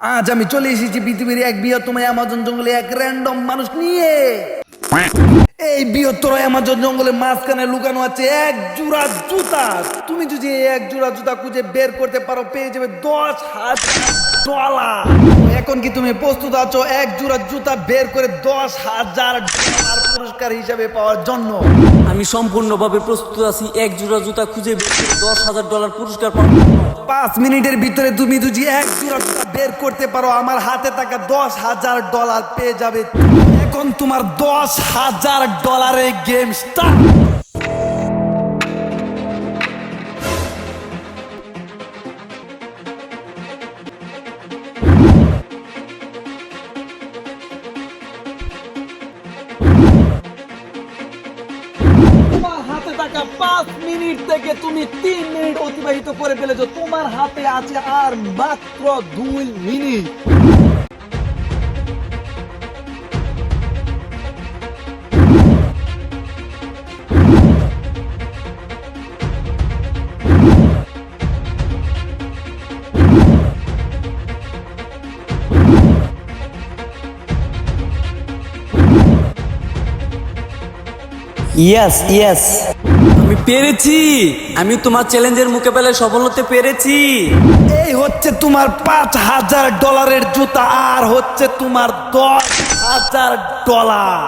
আজ আমি চলে এসেছি পৃথিবীর এক বৃহত্তম অ্যামাজন জঙ্গলে এক র্যান্ডম মানুষ নিয়ে। এই বৃহত্তর অ্যামাজন জঙ্গলের মাঝখানে লুকানো আছে এক জোড়া জুতা। তুমি যদি এক জোড়া জুতা খুঁজে বের করতে পারো, পেয়ে যাবে দশ হাজার ডলার এখন কি তুমি প্রস্তুত আছো? এক জোড়া জুতা বের করে দশ হাজার ডলার পুরস্কার হিসাবে পাওয়ার জন্য। আমি সম্পূর্ণভাবে প্রস্তুত আছি। এক জোড়া জুতা খুঁজে বের করে দশ হাজার ডলার পুরস্কার পাবো পাঁচ মিনিটের ভিতরে তুমি যদি এক জোড়া জুতা বের করতে পারো আমার হাতে থাকা দশ হাজার ডলার পেয়ে যাবে। এখন তোমার দশ হাজার ডলারের গেম স্টার্ট থাকা পাঁচ মিনিট থেকে তুমি তিন মিনিট অতিবাহিত করে ফেলেছো। তোমার হাতে আছে আর মাত্র দুই মিনিট। ইয়েস ইয়েস আমি পেরেছি। আমি তোমার চ্যালেঞ্জের মোকাবেলায় সফল হতে পেরেছি। এই হচ্ছে তোমার পাঁচ হাজার ডলারের জুতা আর হচ্ছে তোমার দশ হাজার ডলার।